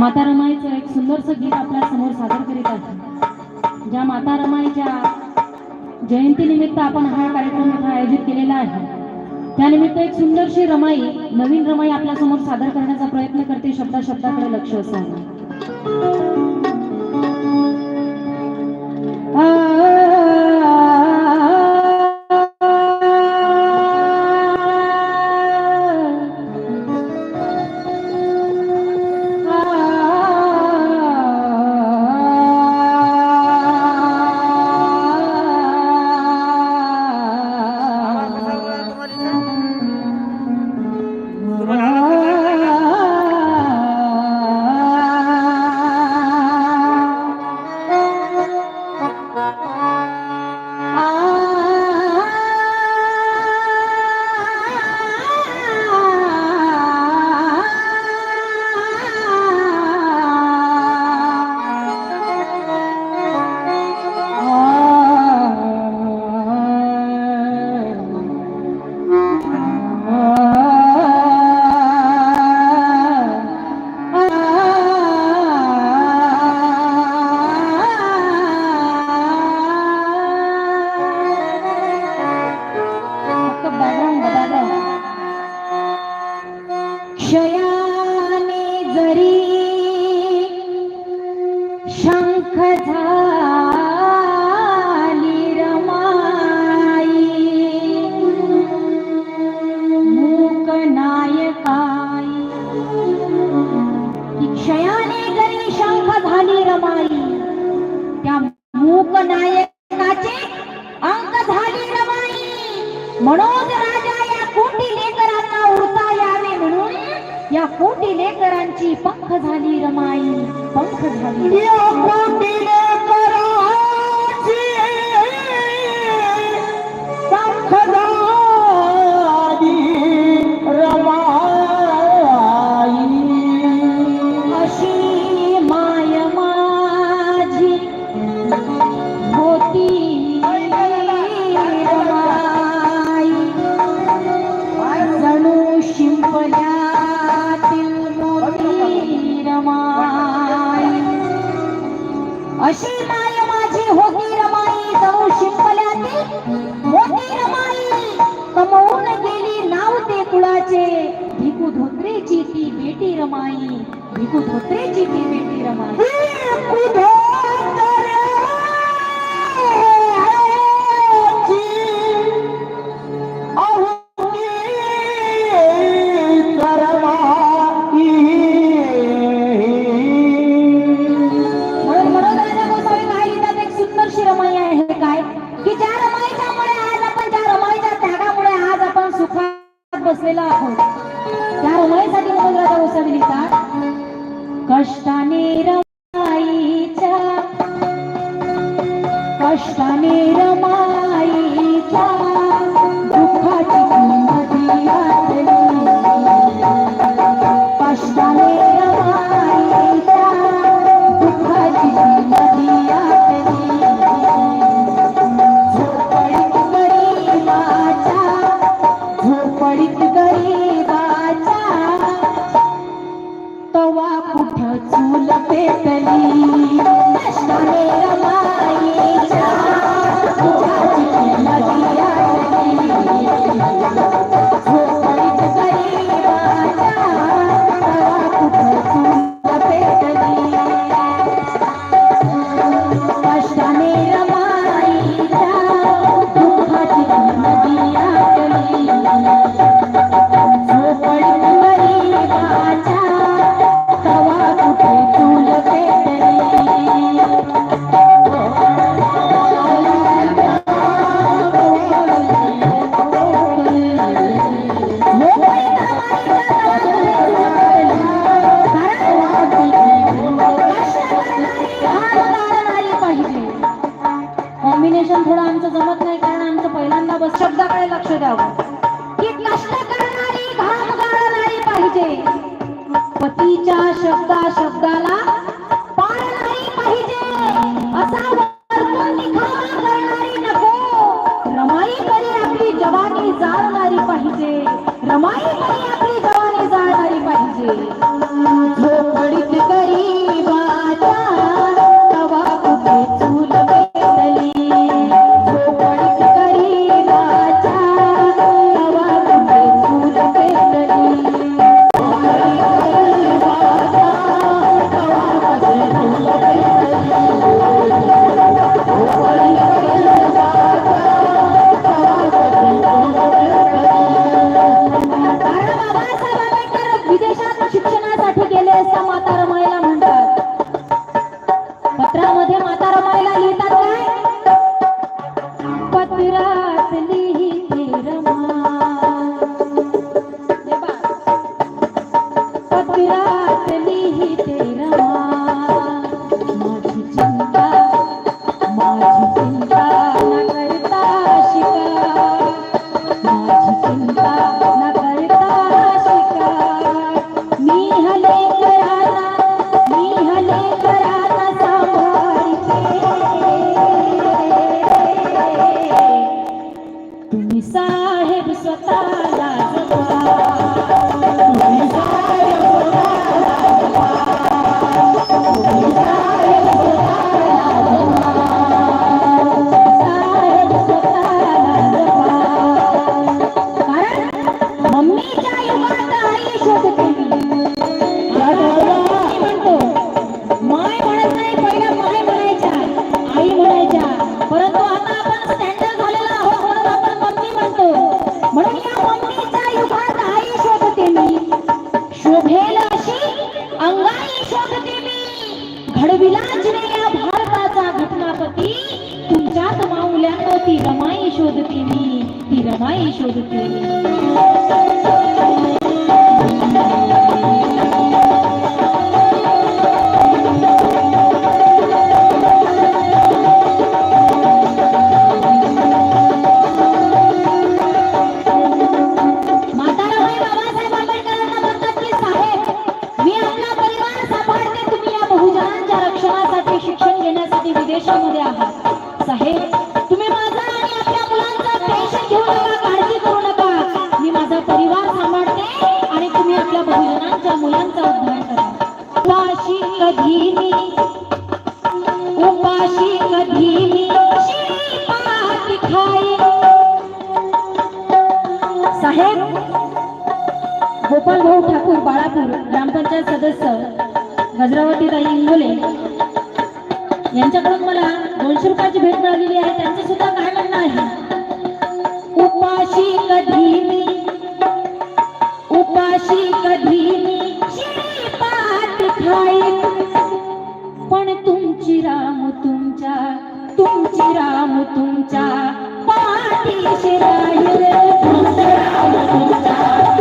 माता रमाईचं एक सुंदरसं गीत आपल्यासमोर सादर करीत आहे ज्या माता रमाईच्या जयंतीनिमित्त आपण हा कार्यक्रम आयोजित केलेला आहे. त्यानिमित्त एक सुंदरशी रमाई नवीन रमाई आपल्यासमोर सादर करण्याचा प्रयत्न करते शब्दा शब्दाकडे लक्ष असावं こうポプレチンっていう başta Am I? সহযোগ सोलापूर ग्रामपंचायत सदस्य गजरावतीताई इंगोले यांच्याकडून मला दोनशे रुपयाची भेट मिळालेली आहे. त्यांचे सुद्धा काय म्हणणं आहे? उपाशी कधी मी उपाशी कधी मी खाईन. पण तुमची राम तुमच्या तुमची राम तुमच्या पाठी राहील. तुमचं राम तुमच्या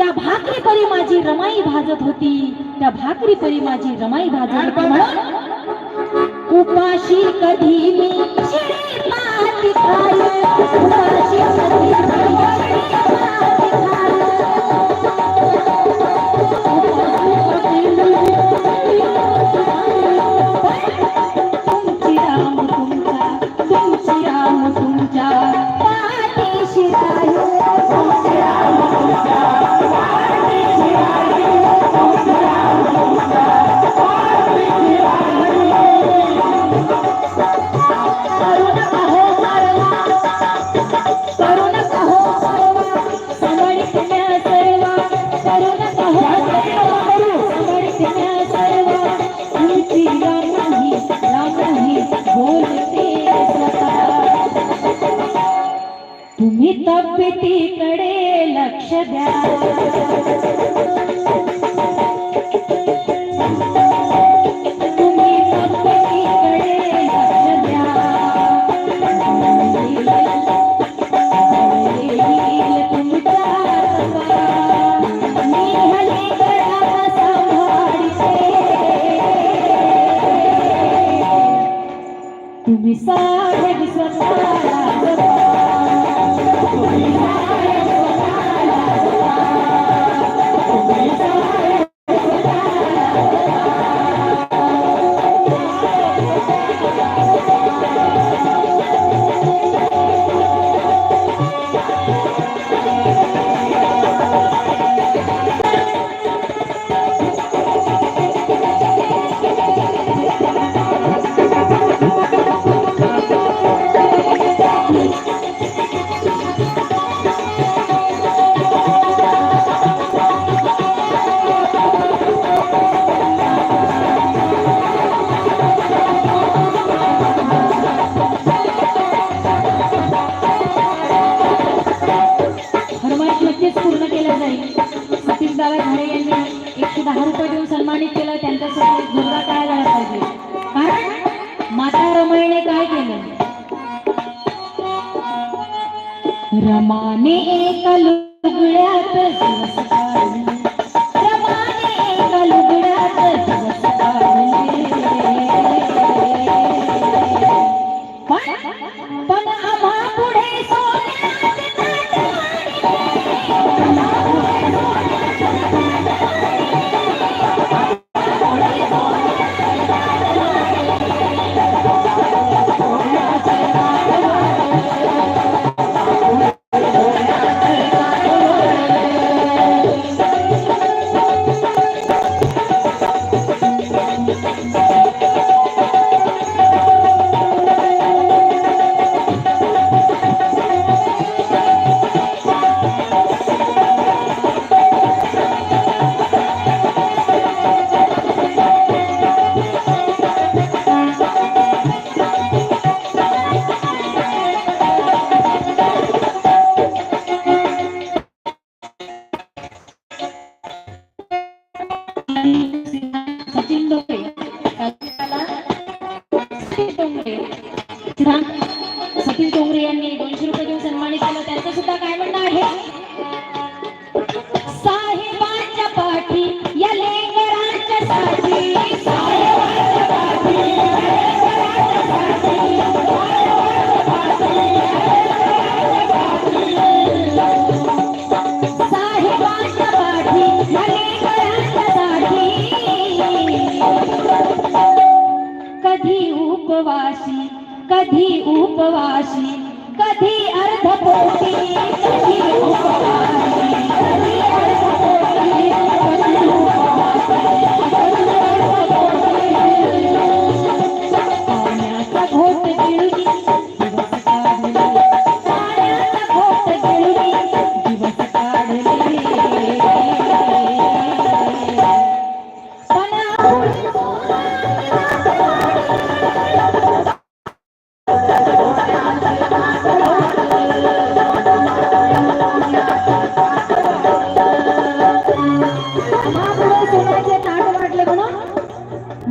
त्या भाकरी परी माझी रमाई भाजत होती. त्या भाकरी परी माझी रमाई भाजत म्हणून उपाशी कधी मी उपाशी कधी দেয়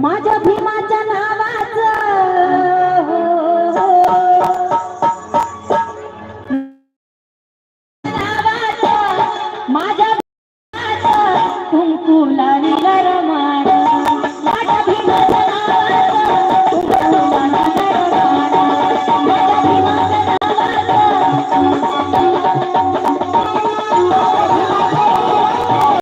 माझ्या भी